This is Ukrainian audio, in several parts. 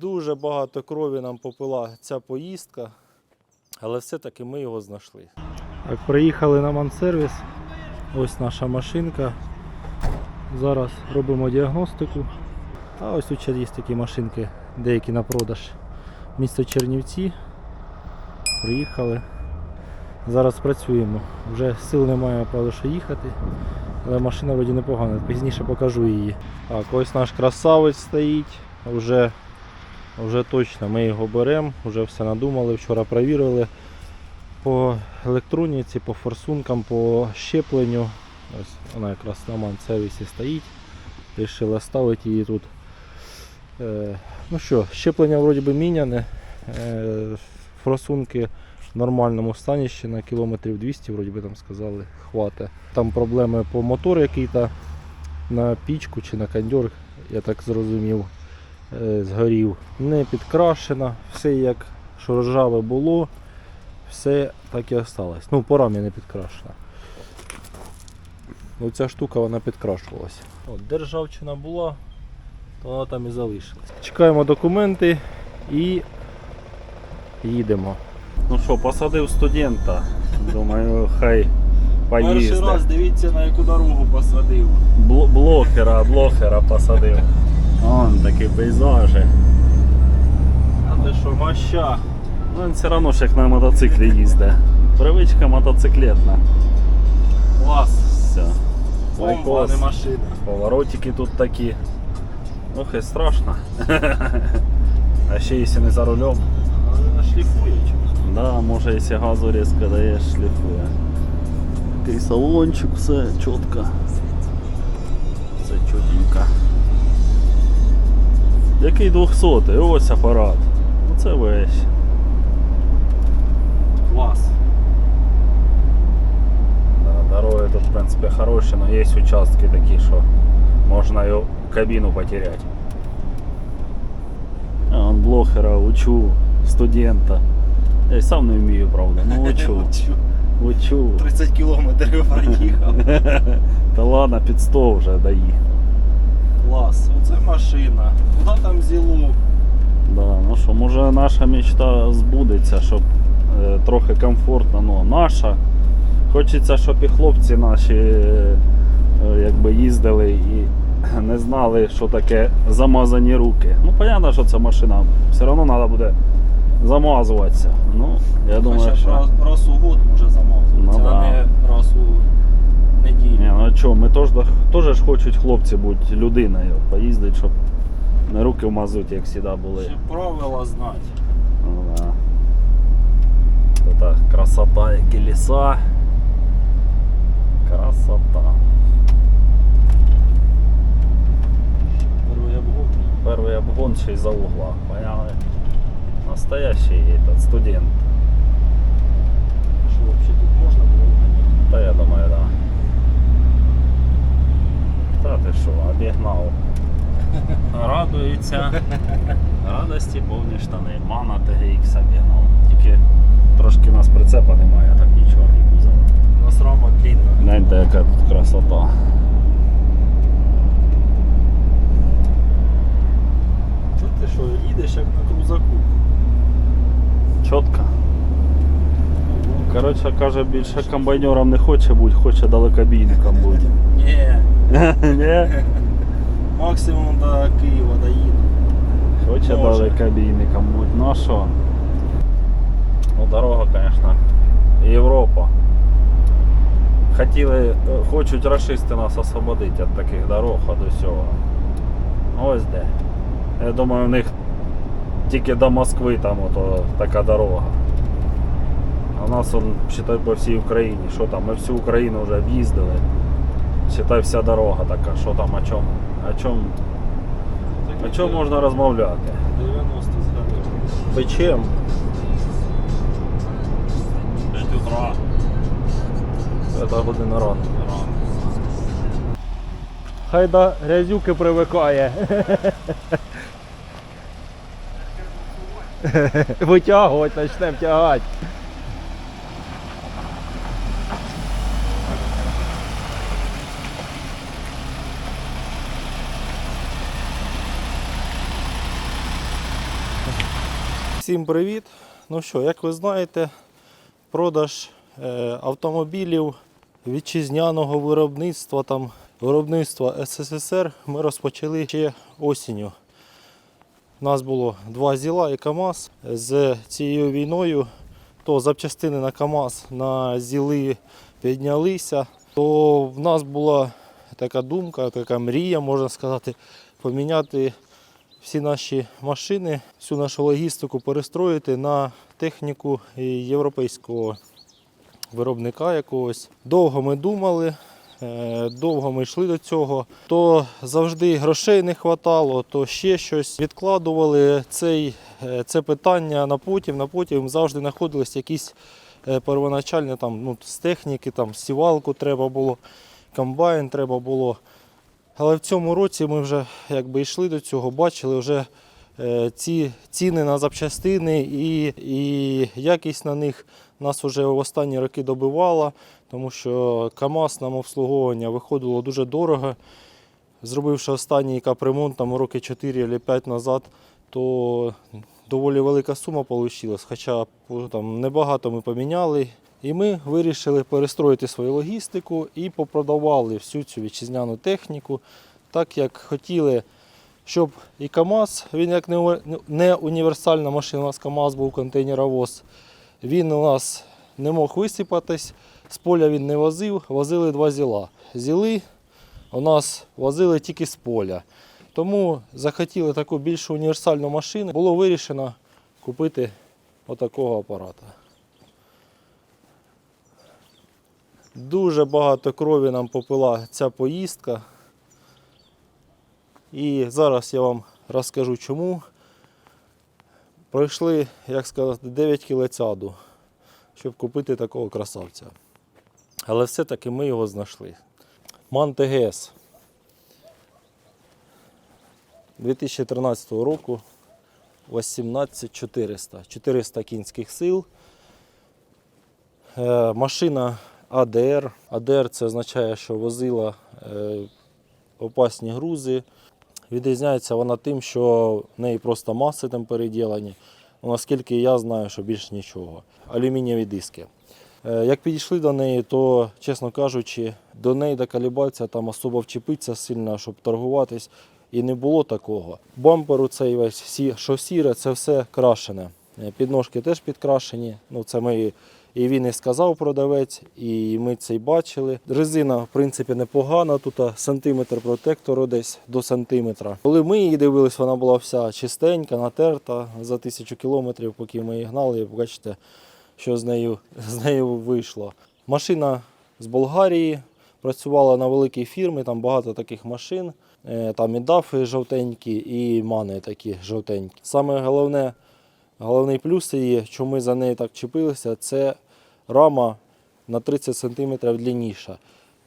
Дуже багато крові нам попила ця поїздка, але все-таки ми його знайшли. Так, приїхали на мансервіс. Ось наша машинка. Зараз робимо діагностику. А ось тут є такі машинки, деякі на продаж. Місто Чернівці. Приїхали. Зараз працюємо. Вже сил немає, правда, що їхати. Але машина вроді непогана, пізніше покажу її. Так, ось наш красавець стоїть. Вже, вже точно ми його беремо, вже все надумали, вчора перевірили по електроніці, по форсункам, по щепленню. Ось вона якраз на манцевісі стоїть. Рішили ставити її тут. Е, ну що, щеплення вроді би міняне. Е, форсунки в нормальному стані ще на кілометрів 200, вроді би там сказали, хватить. Там проблеми по мотору який-то на пічку чи на кондьор, я так зрозумів, згорів. Не підкрашена, все як що ржаве було, все так і осталось. Ну, по рамі не підкрашена. Ну, ця штука вона підкрашувалася. От, державчина була, то вона там і залишилась. Чекаємо документи і їдемо. Ну що, посадив студента. Думаю, хай Перший раз дивіться на яку дорогу посадив. Бл- блохера, блохера посадив. Вон такі пейзажі. А ти що, моща? Ну він все одно ж як на мотоциклі їздить. Привичка мотоциклетна. Клас. Все. Бомба, не машина. Поворотики тут такі. Ох і страшно. А ще якщо не за рулем. Вона шліфує чомусь. Да, може якщо газу різко даєш, шліфує. Такий салончик, все чітко. Який 200 Ось апарат. Ну це вещь. Клас. Да, дороги тут, в принципі, хороші, але є участки такі, що можна і кабіну потеряти. А он блохера учу студента. Я й сам не вмію, правда. Ну учу. Учу. 30 кілометрів проїхав. Та ладно, під 100 вже доїхав. Клас. Оце машина. Куди там зілу? Да, ну що, може наша мечта збудеться, щоб е, трохи комфортно, ну наша. Хочеться, щоб і хлопці наші е, е, якби їздили і не знали, що таке замазані руки. Ну, понятно, що це машина. Все одно треба буде замазуватися. Ну, я думаю, Хоча що. раз, раз у год може замазуватися, Ну а да. не раз у. Ні, ну а що, ми теж, теж ж хочуть хлопці бути людиною, поїздити, щоб не руки в мазуті, як завжди були. Ще правила знати. Ну да. Это красота, які ліса. Красота. Перший обгон. Перший обгон ще й за угла. Поняли? Настоящий этот студент. Що взагалі тут можна було ганяти? Та я думаю, да. Та ти що, обігнав. Радується. Радості повні штани. Мана TGX обігнав. Тільки трошки у нас прицепа немає, так нічого і кузова. У нас рама клінна. Гляньте, яка тут красота. Що ти що, їдеш як на крузаку? Чітко. Коротше, каже, більше комбайнером не хоче бути, хоче далекобійником бути. Ні, Ні? Максимум до Києва доїду. Хоче Може. далекобійником бути. Ну а що? Ну, дорога, звісно, Європа. Хотіли, е, хочуть расисти нас освободити від таких дорог, від усього. Ось де. Я думаю, у них тільки до Москви там ото така дорога. А у нас он, считай, по всій Україні. Що там? Ми всю Україну вже об'їздили. Считай, вся дорога така. Що там, о чому? О чому? О чому можна розмовляти? 90 згадую. Печем. 5 утра. Це година рано. Хай до грязюки привикає. Витягувати, почнемо тягати. Всім привіт! Ну що, як ви знаєте, продаж е, автомобілів вітчизняного виробництва, там, виробництва СССР ми розпочали ще осінню. У нас було два ЗІЛа і КАМАЗ. З цією війною то запчастини на КАМАЗ на ЗІЛи піднялися, то в нас була така думка, така мрія, можна сказати, поміняти всі наші машини, всю нашу логістику перестроїти на техніку європейського виробника якогось. Довго ми думали, е, довго ми йшли до цього. То завжди грошей не вистачало, то ще щось. Відкладували цей, е, це питання на потім, на потім завжди знаходились якісь е, первоначальні там, ну, з техніки, там, сівалку треба було, комбайн треба було. Але в цьому році ми вже якби йшли до цього, бачили вже е, ці ціни на запчастини і, і якість на них нас вже в останні роки добивала, тому що КАМАЗ нам обслуговування виходило дуже дорого. Зробивши останній капремонт там роки 4 або 5 назад, то доволі велика сума вийшла, хоча там, небагато ми поміняли. І ми вирішили перестроїти свою логістику і попродавали всю цю вітчизняну техніку, так як хотіли, щоб і КАМАЗ, він як не універсальна машина, у нас КАМАЗ був контейнеровоз, він у нас не мог висипатись, з поля він не возив, возили два зіла. Зіли у нас возили тільки з поля. Тому захотіли таку більш універсальну машину. Було вирішено купити отакого апарата. Дуже багато крові нам попила ця поїздка. І зараз я вам розкажу чому. Пройшли, як сказати, 9 кілоцяду, щоб купити такого красавця. Але все-таки ми його знайшли. Ман ТГС 2013 року 18400. 400 кінських сил. Е, Машина АДР. АДР це означає, що возила е, опасні грузи. Відрізняється вона тим, що в неї просто маси там переділені. Наскільки я знаю, що більш нічого. Алюмінієві диски. Е, Як підійшли до неї, то, чесно кажучи, до неї доколібатися, там особо вчепитися сильно, щоб торгуватись. І не було такого. Бамперу цей весь, що сіре, це все крашене. Е, Підножки теж підкрашені. Ну, це ми і він і сказав продавець, і ми це й бачили. Резина, в принципі, непогана. Тут сантиметр протектору десь до сантиметра. Коли ми її дивились, вона була вся чистенька, натерта за тисячу кілометрів, поки ми її гнали. Бачите, що з нею, з нею вийшло. Машина з Болгарії працювала на великій фірмі, там багато таких машин. Е, Там і дафи жовтенькі, і мани такі жовтенькі. Саме головне, головний плюс її, що ми за нею так чепилися, це рама на 30 см длинніша.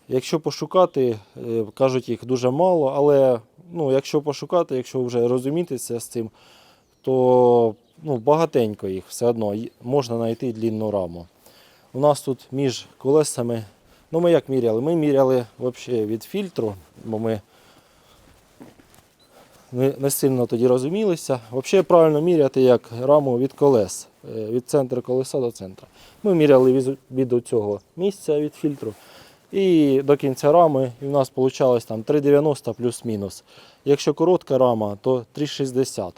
Якщо пошукати, е, кажуть, їх дуже мало, але ну, якщо пошукати, якщо вже розумітися з цим, то ну, багатенько їх все одно можна знайти длинну раму. У нас тут між колесами, ну ми як міряли? Ми міряли від фільтру, бо ми не, не сильно тоді розумілися. Взагалі правильно міряти як раму від колес, е, від центру колеса до центру. Ми міряли від, від цього місця від фільтру і до кінця рами, і в нас вийшло там 3,90 плюс-мінус. Якщо коротка рама, то 3,60.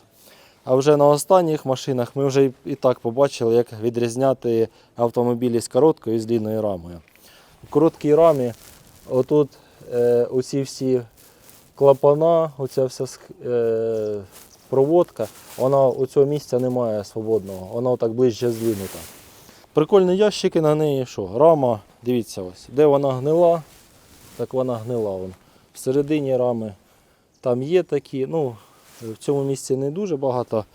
А вже на останніх машинах ми вже і- так побачили, як відрізняти автомобілі з короткою і з длинною рамою. В короткій рамі отут е, оці всі клапана, оця вся е, проводка, вона у цього місця немає свободного, вона отак ближче злінута. Прикольні ящики на неї, що рама, дивіться ось, де вона гнила, так вона гнила. Вон. Всередині рами там є такі, ну, в цьому місці не дуже багато.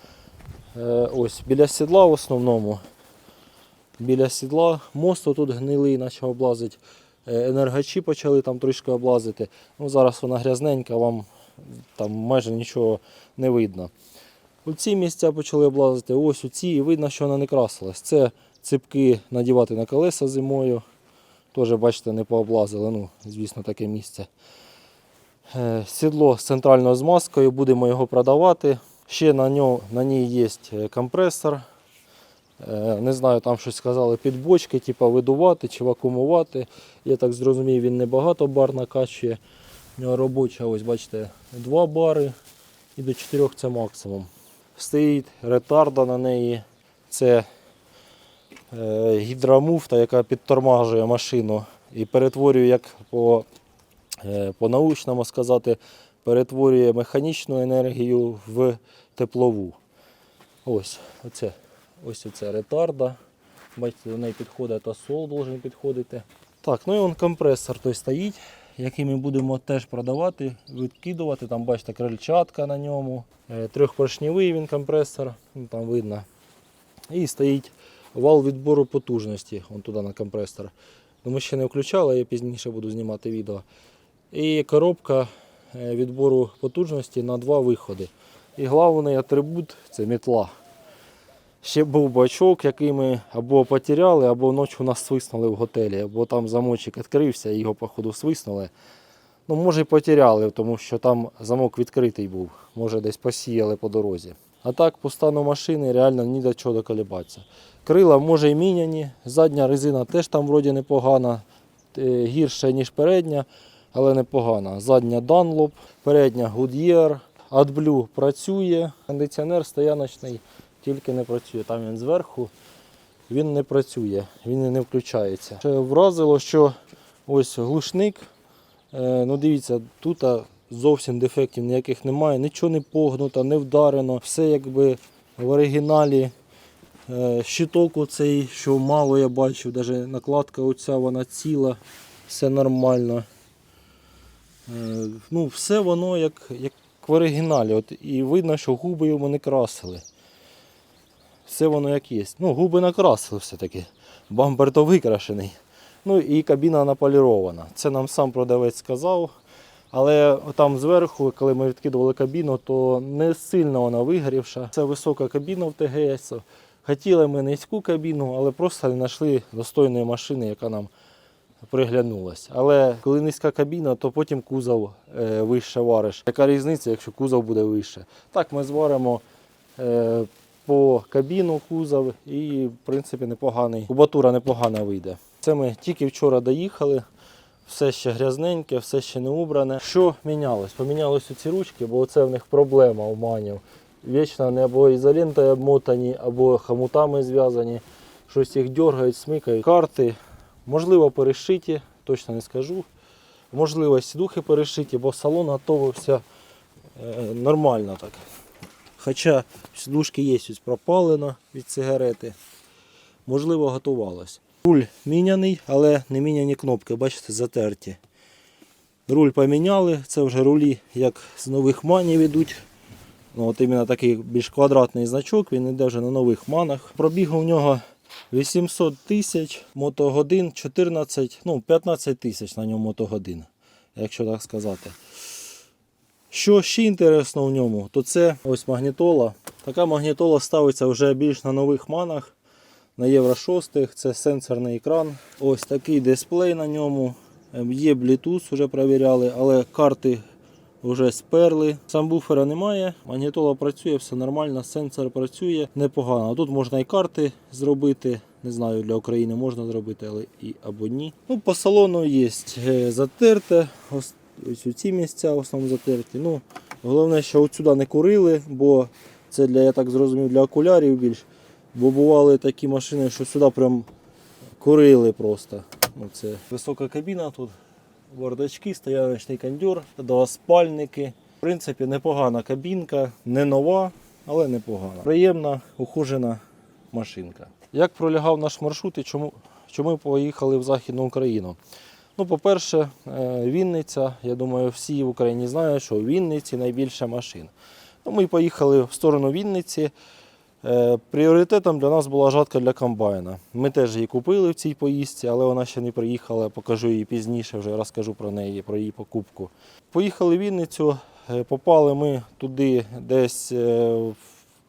Е, ось біля сідла в основному. Біля сідла мост тут гнилий, почав облазити. Е, Енергачі почали там трішки облазити. Ну, зараз вона грязненька, вам там майже нічого не видно. Оці місця почали облазити, ось у ці, і видно, що вона не красилась. Це ципки надівати на колеса зимою. Теж, бачите, не пооблазили. Ну, звісно, таке місце. Е, Сідло з центральною змазкою, будемо його продавати. Ще на, ньо, на ній є е, компресор. Е, Не знаю, там щось сказали під бочки, типу видувати чи вакуумувати. Я так зрозумів, він не багато бар накачує. У нього робоча, ось бачите, 2 бари і до 4 це максимум. Стоїть ретарда на неї. Це е, гідромуфта, яка підтормажує машину і перетворює, як по, е, по-научному сказати, перетворює механічну енергію в теплову. Ось оце, ось оце ретарда. Бачите, до неї підходить асол, должен підходити. Так, ну і он компресор той стоїть, який ми будемо теж продавати, відкидувати. Там бачите крильчатка на ньому. Е, Трьохпоршневий він компресор, ну, там видно. І стоїть вал відбору потужності вон туди на компресор. Ми ще не включали, я пізніше буду знімати відео. І коробка е, відбору потужності на два виходи. І головний атрибут це мітла. Ще був бачок, який ми або потеряли, або ночі у нас свиснули в готелі, або там замочок відкрився його, походу, свиснули. Ну, може, і потеряли, тому що там замок відкритий був. Може, десь посіяли по дорозі. А так, по стану машини реально ні до чого доколебатися. Крила може і міняні, задня резина теж там вроді непогана, е, гірше, ніж передня, але непогана. Задня Dunlop, передня Goodyear, AdBlue працює, кондиціонер стояночний тільки не працює. Там він зверху, він не працює, він не включається. Ще вразило, що ось глушник. Е, ну дивіться, тут зовсім дефектів ніяких немає, нічого не погнуто, не вдарено. Все якби в оригіналі. Е, щиток оцей, що мало я бачив, навіть накладка оця вона ціла, все нормально. Е, ну, все воно як, як в оригіналі. От, і видно, що губи йому не красили. Все воно як є. Ну, губи накрасили все-таки. Бампер то викрашений. Ну і кабіна наполірована. Це нам сам продавець сказав. Але там зверху, коли ми відкидували кабіну, то не сильно вона вигорівша. Це висока кабіна в ТГС. Хотіли ми низьку кабіну, але просто не знайшли достойної машини, яка нам приглянулась. Але коли низька кабіна, то потім кузов е, вище вариш. Яка різниця, якщо кузов буде вище? Так, ми зваримо е, по кабіну кузов і, в принципі, непоганий. Кубатура непогана вийде. Це ми тільки вчора доїхали. Все ще грязненьке, все ще не убране. Що мінялось? Помінялись ці ручки, бо це в них проблема у манів. Вічно вони або ізолентою обмотані, або хомутами зв'язані. Щось їх дергають, смикають. Карти, можливо, перешиті, точно не скажу. Можливо, сідухи перешиті, бо салон готовився е, нормально так. Хоча сідушки є ось пропалено від сигарети. Можливо, готувалось. Руль міняний, але не міняні кнопки, бачите, затерті. Руль поміняли, це вже рулі, як з нових манів ідуть. Ну, от іменно такий більш квадратний значок, він йде вже на нових манах. Пробігу в нього 800 тисяч, мотогодин 14, ну 15 тисяч на ньому мотогодин, якщо так сказати. Що ще інтересно в ньому, то це ось магнітола. Така магнітола ставиться вже більш на нових манах. На Євро 6 це сенсорний екран. Ось такий дисплей на ньому. Ем, Є Bluetooth, вже перевіряли, але карти вже сперли. Сам буфера немає, магнітола працює, все нормально, сенсор працює непогано. Тут можна і карти зробити. Не знаю, для України можна зробити, але і або ні. Ну, по салону є е, затерте. Ось, у ці місця в основному затерті. Ну, головне, що от сюди не курили, бо це для, я так зрозумів, для окулярів більш. Бо бували такі машини, що сюди прям курили просто. Ну, це висока кабіна тут, бардачки, стояночний кондьор, двоспальники. В принципі, непогана кабінка, не нова, але непогана. Приємна, ухожена машинка. Як пролягав наш маршрут і чому, чому поїхали в Західну Україну? Ну, по-перше, е, Вінниця. Я думаю, всі в Україні знають, що в Вінниці найбільше машин. Ну, ми поїхали в сторону Вінниці. Е, Пріоритетом для нас була жатка для комбайна. Ми теж її купили в цій поїздці, але вона ще не приїхала. Покажу її пізніше, вже розкажу про неї, про її покупку. Поїхали в Вінницю, е, попали ми туди десь в-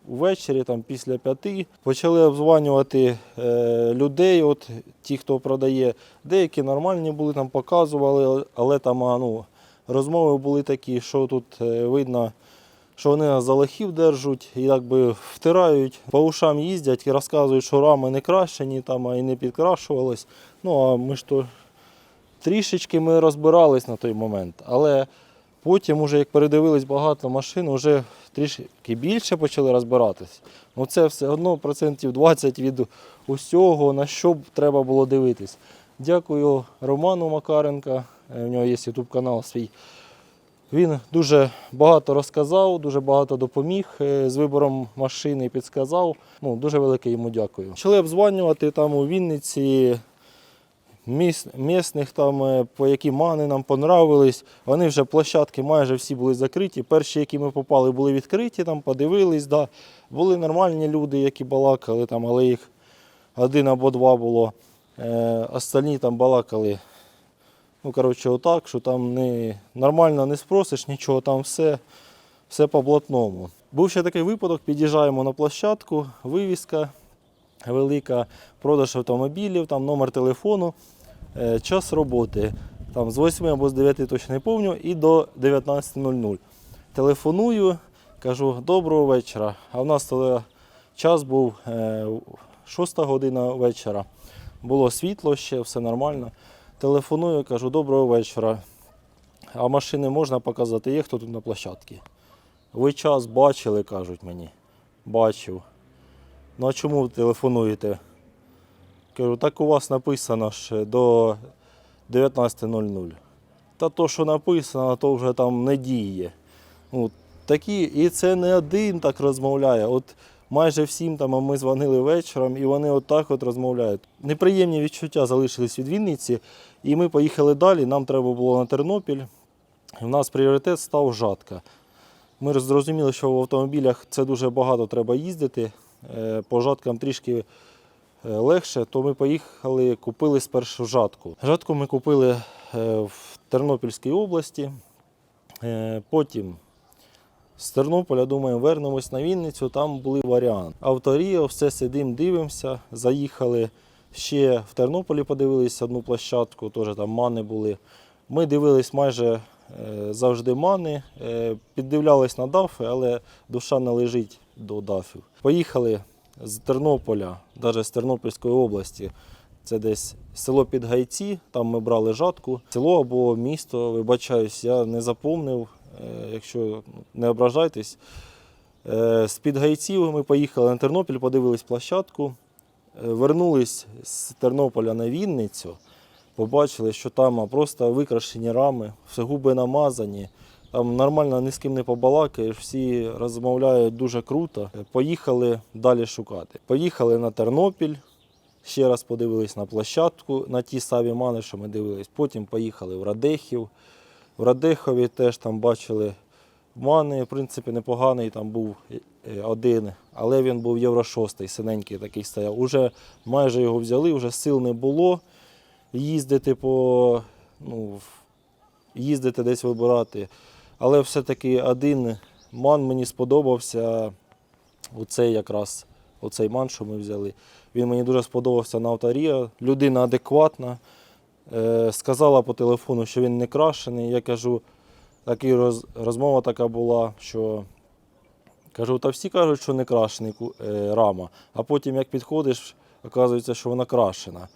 ввечері, там після п'яти. Почали обзванювати е, людей, от ті, хто продає. Деякі нормальні були, там показували, але там ну, розмови були такі, що тут е, видно що вони нас за лохів держать і якби втирають, по ушам їздять і розказують, що рами не кращені там, і не підкрашувались. Ну а ми ж то трішечки ми розбирались на той момент. Але потім, уже як передивились багато машин, вже трішки більше почали розбиратись. Ну це все одно процентів 20 від усього, на що треба було дивитись. Дякую Роману Макаренка. е, У нього є YouTube канал свій. Він дуже багато розказав, дуже багато допоміг е, з вибором машини, підсказав. Ну, дуже велике йому дякую. Почали обзванювати там у Вінниці місних, там, е, по які мани нам понравились. Вони вже площадки майже всі були закриті. Перші, які ми попали, були відкриті, там подивились. Да. Були нормальні люди, які балакали, там, але їх один або два було. Е, остальні там балакали. Ну, коротше, отак, що там не, нормально не спросиш нічого, там все, все по блатному. Був ще такий випадок, під'їжджаємо на площадку, вивіска велика, продаж автомобілів, там номер телефону, е, час роботи. Там з 8 або з 9 точно не пам'ятаю, і до 19.00. Телефоную, кажу, доброго вечора. А в нас тоді час був е, 6 година вечора. Було світло ще, все нормально. Телефоную, кажу, доброго вечора. А машини можна показати? Є хто тут на площадці? Ви час бачили, кажуть мені. Бачив. Ну а чому ви телефонуєте? Кажу, так у вас написано ж до 19.00. Та то, що написано, то вже там не діє. Ну, такі, і це не один так розмовляє. От майже всім там ми дзвонили вечором, і вони отак от розмовляють. Неприємні відчуття залишились від Вінниці, і ми поїхали далі. Нам треба було на Тернопіль. У нас пріоритет став жатка. Ми зрозуміли, що в автомобілях це дуже багато треба їздити. Е, По жаткам трішки е, легше, то ми поїхали, купили спершу жатку. Жатку ми купили е, в Тернопільській області. Потім з Тернополя, думаю, вернемось на Вінницю, там були варіанти. Авторіо, все сидимо, дивимося. Заїхали ще в Тернополі, подивилися одну площадку, теж там мани були. Ми дивились майже завжди мани, піддивлялись на дафи, але душа не лежить до дафів. Поїхали з Тернополя, навіть з Тернопільської області. Це десь село Підгайці, там ми брали жатку. Село або місто, вибачаюсь, я не запомнив, е, якщо не ображайтесь. Е, З Підгайців ми поїхали на Тернопіль, подивились площадку, е, вернулись з Тернополя на Вінницю, побачили, що там просто викрашені рами, все губи намазані. Там нормально ні з ким не побалакаєш, всі розмовляють дуже круто. Е, Поїхали далі шукати. Поїхали на Тернопіль, ще раз подивились на площадку, на ті самі мани, що ми дивились. Потім поїхали в Радехів. В Радехові теж там бачили мани, в принципі, непоганий там був е, один, але він був євро 6, синенький такий стояв. Уже майже його взяли, вже сил не було їздити по ну, їздити десь вибирати. Але все-таки один ман мені сподобався. Оцей якраз оцей ман, що ми взяли. Він мені дуже сподобався на авторія. Людина адекватна. Е, сказала по телефону, що він не крашений. Я кажу, такі роз, розмова така була, що кажу, та всі кажуть, що не крашений е, рама. А потім, як підходиш, оказується, що вона крашена.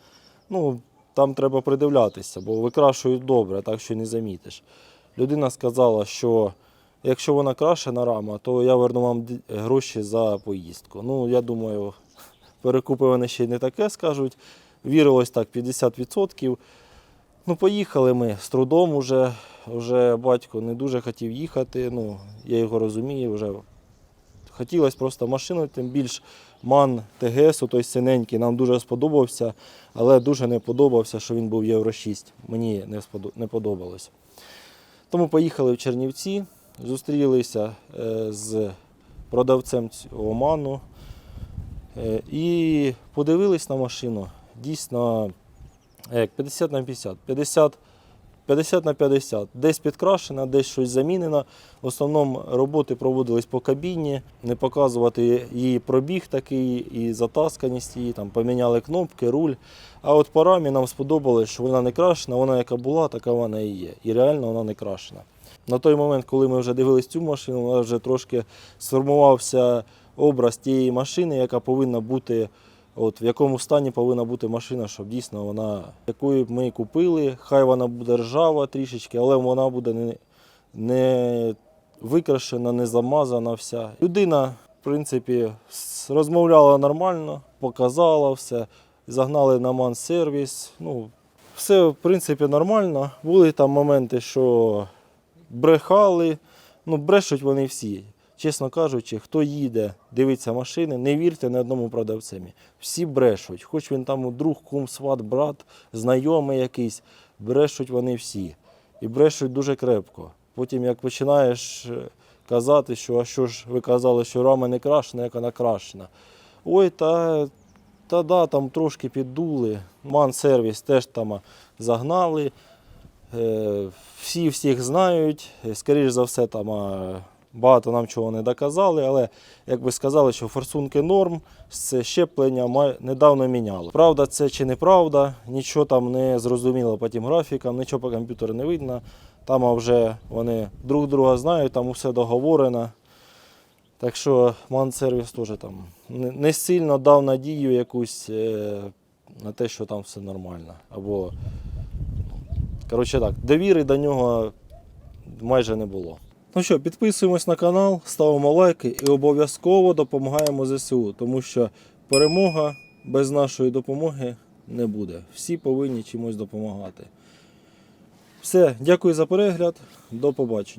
Ну, там треба придивлятися, бо викрашують добре, так що не замітиш. Людина сказала, що якщо вона крашена рама, то я верну вам гроші за поїздку. Ну, я думаю, перекупи вони ще й не таке скажуть. Вірилось так 50%. Ну, поїхали ми з трудом уже. Вже батько не дуже хотів їхати. Ну, я його розумію, вже хотілося просто машину, тим більш ман ТГС, той синенький, нам дуже сподобався, але дуже не подобався, що він був Євро 6. Мені не подобалось. Тому поїхали в Чернівці, зустрілися е, з продавцем цього ману е, і подивились на машину. Дійсно, як 50 на 50. 50 50 на 50. Десь підкрашена, десь щось замінено. В основному роботи проводились по кабіні, не показувати її пробіг такий і затасканість її, там поміняли кнопки, руль. А от по рамі нам сподобалось, що вона не крашена, вона яка була, така вона і є. І реально вона не крашена. На той момент, коли ми вже дивились цю машину, нас вже трошки сформувався образ тієї машини, яка повинна бути, от в якому стані повинна бути машина, щоб дійсно вона, яку ми купили, хай вона буде ржава трішечки, але вона буде не, не викрашена, не замазана вся. Людина, в принципі, розмовляла нормально, показала все, загнали на ман-сервіс. Ну, все, в принципі, нормально. Були там моменти, що брехали. Ну, брешуть вони всі. Чесно кажучи, хто їде, дивиться машини, не вірте ні одному продавцеві. Всі брешуть. Хоч він там друг, кум, сват, брат, знайомий якийсь, брешуть вони всі. І брешуть дуже крепко. Потім, як починаєш е, казати, що а що ж ви казали, що рама не крашена, як вона крашена. Ой, та, та да, там трошки піддули. Ман-сервіс теж там загнали. Е, Всі всіх знають. Е, Скоріш за все, там багато нам чого не доказали, але як би сказали, що форсунки норм, це щеплення недавно міняло. Правда, це чи неправда, нічого там не зрозуміло по тим графікам, нічого по комп'ютеру не видно. Там вже вони друг друга знають, там усе договорено. Так що ман-сервіс теж там не, сильно дав надію якусь е, на те, що там все нормально. Або Коротше так, довіри до нього майже не було. Ну що, підписуємось на канал, ставимо лайки і обов'язково допомагаємо ЗСУ, тому що перемога без нашої допомоги не буде. Всі повинні чимось допомагати. Все, дякую за перегляд, до побачення.